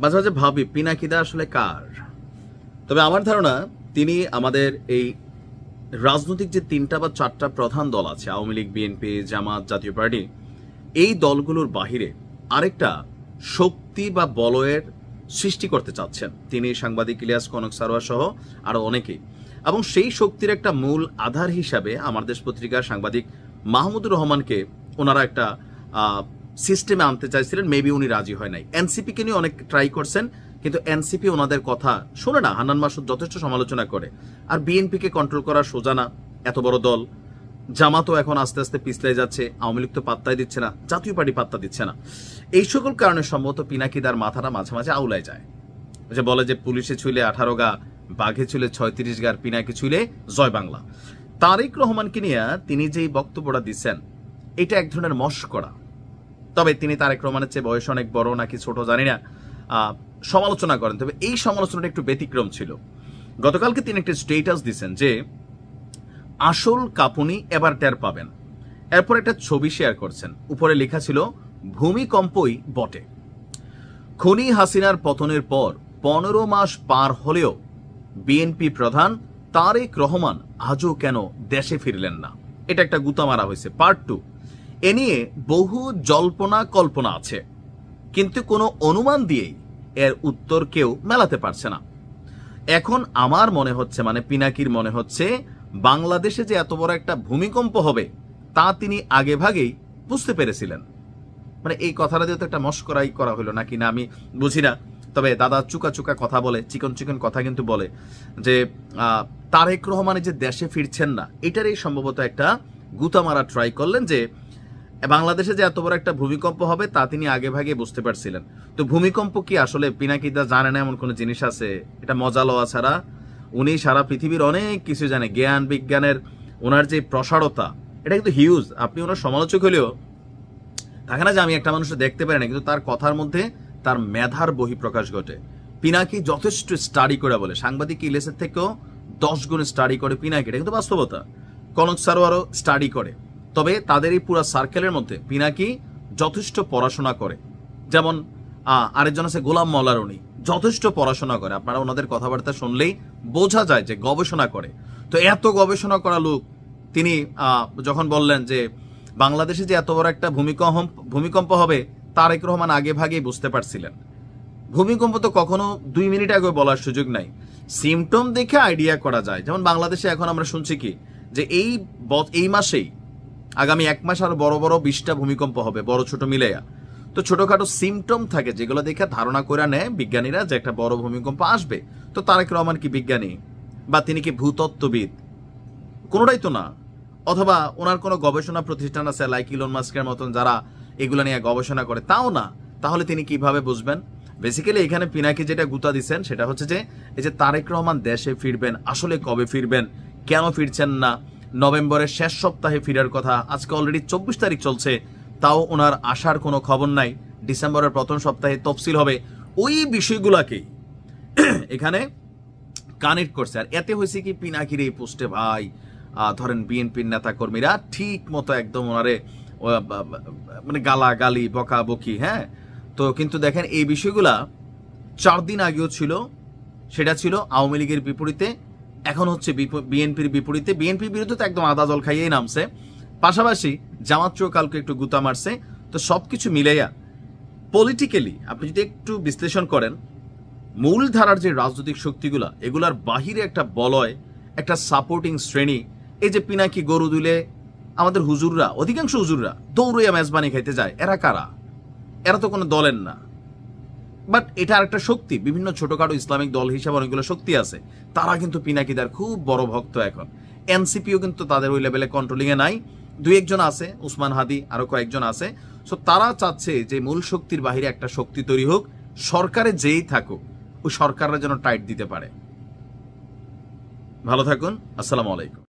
মাঝে মাঝে ভাবি, পিনাকিদা আসলে কার? তবে আমার ধারণা, তিনি আমাদের এই রাজনৈতিক যে তিনটা বা চারটা প্রধান দল আছে, আওয়ামী লীগ, বিএনপি, জামাত, জাতীয় পার্টি, এই দলগুলোর বাহিরে আরেকটা শক্তি বা বলয়ের সৃষ্টি করতে চাচ্ছেন। তিনি সাংবাদিক ইলিয়াস কনক সারোয়া সহ আরও অনেকেই। এবং সেই শক্তির একটা মূল আধার হিসাবে আমার দেশ পত্রিকার সাংবাদিক মাহমুদুর রহমানকে ওনারা একটা সিস্টেমে আনতে চাইছিলেন মেবি উনি রাজি হয় নাই। এনসিপিকে নিয়ে অনেক ট্রাই করছেন, কিন্তু এনসিপি ওনাদের কথা শোনে না। হান্নান মাসুদ যথেষ্ট সমালোচনা করে। আর বিএনপিকে কন্ট্রোল করা সোজা না, এত বড় দল। জামাতও এখন আস্তে আস্তে পিছলে যাচ্ছে, আওয়ামী লীগ তো পাত্তাই দিচ্ছে না, জাতীয় পার্টি পাত্তা দিচ্ছে না। এই সকল কারণে সম্ভবত পিনাকিদার মাথাটা মাঝে মাঝে আউলায় যায়। যে বলে যে, পুলিশে ছুইলে আঠারো গা, বাঘে ছুলে ছয়ত্রিশ গার পিনাকি ছুইলে জয় বাংলা। তারেক রহমানকে নিয়ে তিনি যেই বক্তব্যটা দিচ্ছেন, এটা এক ধরনের মস্করা। তবে তিনি তারেক রহমানের চেয়ে বয়স অনেক বড় নাকি ছোট জানি না সমালোচনা করেন। তবে এই সমালোচনাটা একটু ব্যতিক্রম ছিল। গতকালকে তিনি একটা স্টেটাস দিচ্ছেন যে, আসল কাপুনি এবার টের পাবেন। এরপর একটা ছবি শেয়ার করছেন। উপরে লেখা ছিল, ভূমিকম্পই বটে। খনি হাসিনার পতনের পর পনেরো মাস পার হলেও বিএনপি প্রধান তারেক রহমান আজও কেন দেশে ফিরলেন না? এটা একটা গুতা মারা হয়েছে। পার্ট টু এ নিয়ে বহু জল্পনা কল্পনা আছে, কিন্তু কোনো অনুমান দিয়েই এর উত্তর কেউ মেলাতে পারছে না। এখন আমার মনে হচ্ছে মানে পিনাকির মনে হচ্ছে, বাংলাদেশে যে এত বড় একটা ভূমিকম্প হবে, তা তিনি আগে ভাগেই বুঝতে পেরেছিলেন। মানে এই কথাটা দিয়ে তো একটা মস্করাই করা হলো নাকি না আমি বুঝি না। তবে দাদা চুকা চুকা কথা বলে, চিকন চিকন কথা কিন্তু বলে যে তারেক রহমান যে দেশে ফিরছেন না, এটারই সম্ভবত একটা গুতা মারা ট্রাই করলেন যে বাংলাদেশে যে এত বড় একটা ভূমিকম্প হবে, তা তিনি আগে ভাগে বুঝতে পারছিলেন। তো ভূমিকম্প কি আসলে পিনাকিদা জানে না এমন কোনো জিনিস আছে? এটা মজা লওয়া ছাড়া উনি সারা পৃথিবীর অনেক কিছু জানে। জ্ঞান, বিজ্ঞানের ওনার যে প্রসারতা, এটা কিন্তু হিউজ আপনি ওনার সমালোচক হলেও, থাকে না যে আমি একটা মানুষ দেখতে পারি না, কিন্তু তার কথার মধ্যে তার মেধার বহিঃপ্রকাশ ঘটে। পিনাকি যথেষ্ট স্টাডি করে বলে। সাংবাদিক ইলেসের থেকেও দশ গুণ স্টাডি করে পিনাকি এটা কিন্তু বাস্তবতা। কনক সারোয়ারও স্টাডি করে। তবে তাদের এই পুরো সার্কেলের মধ্যে পিনাকি যথেষ্ট পড়াশোনা করে। যেমন আরেকজন আছে গোলাম মলার উনি যথেষ্ট পড়াশোনা করে। আপনারা ওনাদের কথাবার্তা শুনলেই বোঝা যায় যে গবেষণা করে। তো এত গবেষণা করা লোক, তিনি যখন বললেন যে বাংলাদেশে যে এত বড় একটা ভূমিকম্প ভূমিকম্প হবে, তারেক রহমান আগে ভাগেই বুঝতে পারছিলেন। ভূমিকম্প তো কখনো দুই মিনিট আগে বলার সুযোগ নাই। সিমটম দেখে আইডিয়া করা যায়। যেমন বাংলাদেশে এখন আমরা শুনছি কি, যে এই এই মাসেই আগামী এক মাস আরও বড় বড় বিশটা ভূমিকম্প হবে, বড় ছোট মিলেয়া তো ছোটখাটো সিমটম থাকে যেগুলো দেখে ধারণা করে নেয় বিজ্ঞানীরা যে একটা বড় ভূমিকম্প আসবে। তো তারেক রহমান কি বিজ্ঞানী? বা তিনি কি ভূতত্ত্ববিদ? কোনোটাই তো না। অথবা ওনার কোনো গবেষণা প্রতিষ্ঠান আছে লাইক ইলন মাস্কের মতন, যারা এগুলো নিয়ে গবেষণা করে। তাও না। তাহলে তিনি কীভাবে বুঝবেন? বেসিক্যালি এখানে পিনাকি যেটা গুতা দিচ্ছেন সেটা হচ্ছে যে, এই যে তারেক রহমান দেশে ফিরবেন, আসলে কবে ফিরবেন, কেন ফিরছেন না নভেম্বরের শেষ সপ্তাহে ফিরার কথা আজকে অলরেডি চব্বিশ তারিখ চলছে। তাও ওনার আসার কোনো খবর নাই। ডিসেম্বরের প্রথম সপ্তাহে তফসিল হবে। ওই বিষয়গুলোকেই এখানে কানেক্ট করছে। আর এতে হয়েছে কি, পিনাকির এই পোস্টে ভাই ধরেন বিএনপির নেতা কর্মীরা ঠিক মতো একদম ওনারে মানে গালা গালি বকা বকি হ্যাঁ? তো কিন্তু দেখেন, এই বিষয়গুলা চার দিন আগেও ছিল, সেটা ছিল আওয়ামী লীগের বিপরীতে। এখন হচ্ছে বিএনপির বিপরীতে। বিএনপির বিরুদ্ধে তো একদম আদা জল খাইয়েই নামছে। পাশাপাশি জামাতও কালকে একটু গুতা মারছে। তো সব কিছু মিলাইয়া পলিটিক্যালি আপনি যদি একটু বিশ্লেষণ করেন মূল ধারার যে রাজনৈতিক শক্তিগুলা, এগুলার বাহিরে একটা বলয়, একটা সাপোর্টিং শ্রেণি, এই যে পিনাকি গরু দুলে আমাদের হুজুররা, অধিকাংশ হুজুররা দৌড়ইয়া মেজবানি খাইতে যায়। এরা কারা? এরা তো কোনো দলের না। বাট এটা একটা শক্তি। বিভিন্ন ছোটখাটো ইসলামিক দল হিসাবে অনেকগুলো শক্তি আছে। তারা কিন্তু পিনাকিদার খুব বড় ভক্ত এখন। এনসিপিও কিন্তু তাদের ওই লেভেলে কন্ট্রোলিংয়ে নাই। দুই একজন আছে, উসমান হাদি, আরও কয়েকজন আছে। সো তারা চাচ্ছে যে মূল শক্তির বাহিরে একটা শক্তি তৈরি হোক, সরকারে যেই থাকুক, ওই সরকাররা যেন টাইট দিতে পারে। ভালো থাকুন, আসসালামু আলাইকুম।